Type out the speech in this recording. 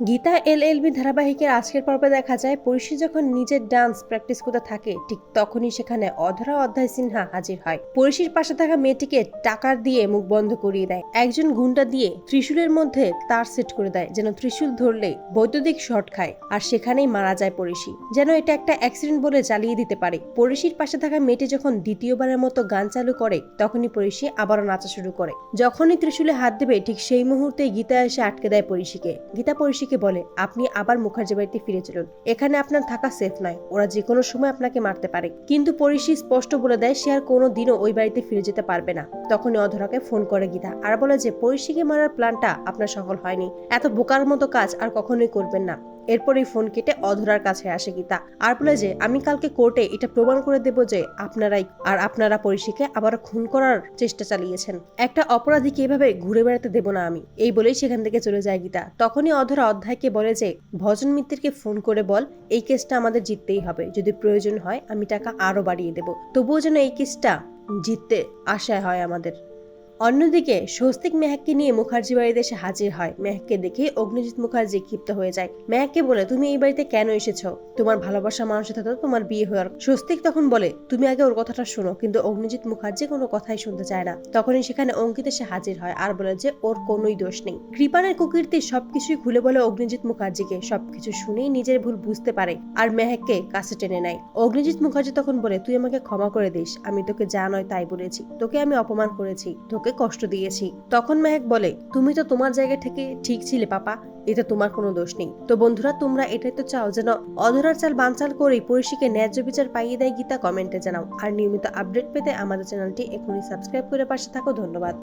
গীতা এল LB ধারাবাহিকের আজকের পর্বে দেখা যায়, পরিষি যখন নিজের ডান্স প্র্যাকটিস করতে থাকে, ঠিক তখনই সেখানে অধরা অধ্যায় সিনহা হাজির হয়। পরিষির পাশে থাকা মেয়েটিকে টাকা দিয়ে মুখ বন্ধ করিয়ে দেয়। একজন গুন্ডা দিয়ে ত্রিশূলের মধ্যে তার সেট করে দেয়, যেন ত্রিশূল ধরলে বৈদ্যুতিক শট খায়, আর সেখানেই মারা যায় পরিষি। যেন এটা একটা অ্যাক্সিডেন্ট বলে জ্বালিয়ে দিতে পারে। পরিষির পাশে থাকা মেয়েটি যখন দ্বিতীয়বারের মতো গান চালু করে, তখনই পরিষি আবারও নাচা শুরু করে। যখনই ত্রিশূলে হাত দেবে, ঠিক সেই মুহূর্তে গীতা এসে আটকে দেয় পরিষিকে। গীতা পরিষিকে বলে, আপনি আবার মুখার্জি বাড়িতে ফিরে চলুন। এখানে আপনার থাকা সেফ নয়। ওরা যে কোনো সময় আপনাকে মারতে পারে। কিন্তু পরিষি স্পষ্ট বলে দেয়, সে আর কোনো দিনও ওই বাড়িতে ফিরে যেতে পারবে না। তখনই অধরাকে ফোন করে গীতা আর বলে যে পরিষিকে মারার প্ল্যানটা আপনার সফল হয়নি। এত বোকার মতো কাজ আর কখনোই করবেন না। এরপর এই ফোন কেটে অধরার কাছে আসে গীতা আর বলে যে, আমি কালকে কোর্টে এটা প্রমাণ করে দেব যে আপনারাই আর আপনারা পরিষিকে আবার খুন করার চেষ্টা চালিয়েছেন। একটা অপরাধীকে এভাবে ঘুরে বেড়াতে দেব না আমি। এই বলেই সেখান থেকে চলে যায় গীতা। তখনই অধরা অধ্যায়কে বলে যে, ভজন মিত্রকে ফোন করে বল, এই কেসটা আমাদের জিততেই হবে। যদি প্রয়োজন হয়, আমি টাকা আরও বাড়িয়ে দেব। তবুও যেন এই কেসটা জিততে আশায় হয় আমাদের। অন্যদিকে, স্বস্তিক মেহাককে নিয়ে মুখার্জি বাড়িতে এসে হাজির হয়। মেহাককে দেখে অগ্নিজিৎ মুখার্জি ক্ষিপ্ত হয়ে যায়। মেহাককে বলে, তুমি এই বাড়িতে কেন এসেছ? তোমার ভালোবাসা মানুষের সাথে তোমার বিয়ে হওয়ার স্বস্তিক তখন বলে, তুমি আগে ওর কথাটা শোনো, কিন্তু অগ্নিজিৎ মুখার্জি কোনো কথাই শুনতে চায় না। তখনই সেখানে অঙ্কিত এসে হাজির হয় আর বলে যে, ওর কোনোই দোষ নেই। কৃপানের কুকীর্তি সবকিছুই খুলে বলে অগ্নিজিৎ মুখার্জিকে। সবকিছু শুনেই নিজের ভুল বুঝতে পারে আর মেহেককে কাছে টেনে নেয়। অগ্নিজিৎ মুখার্জি তখন বলে, তুই আমাকে ক্ষমা করে দিস, আমি তোকে যা নয় তাই বলেছি। তোকে আমি অপমান করেছি। তোকে কষ্ট দিয়েছি। তখন মেহেক বলে, তুমি তো তোমার জায়গা থেকে ঠিক ছিলে, পাপা। এতে তোমার কোনো দোষ নেই। তো বন্ধুরা, তোমরা এটাই তো চাও যেন অধরার চাল বানচাল করেই পরিষিকে ন্যায্য বিচার পাইয়ে দেয় গীতা কমেন্টে জানাও। আর নিয়মিত আপডেট পেতে আমাদের চ্যানেলটি এখনই সাবস্ক্রাইব করে পাশে থাকো। ধন্যবাদ।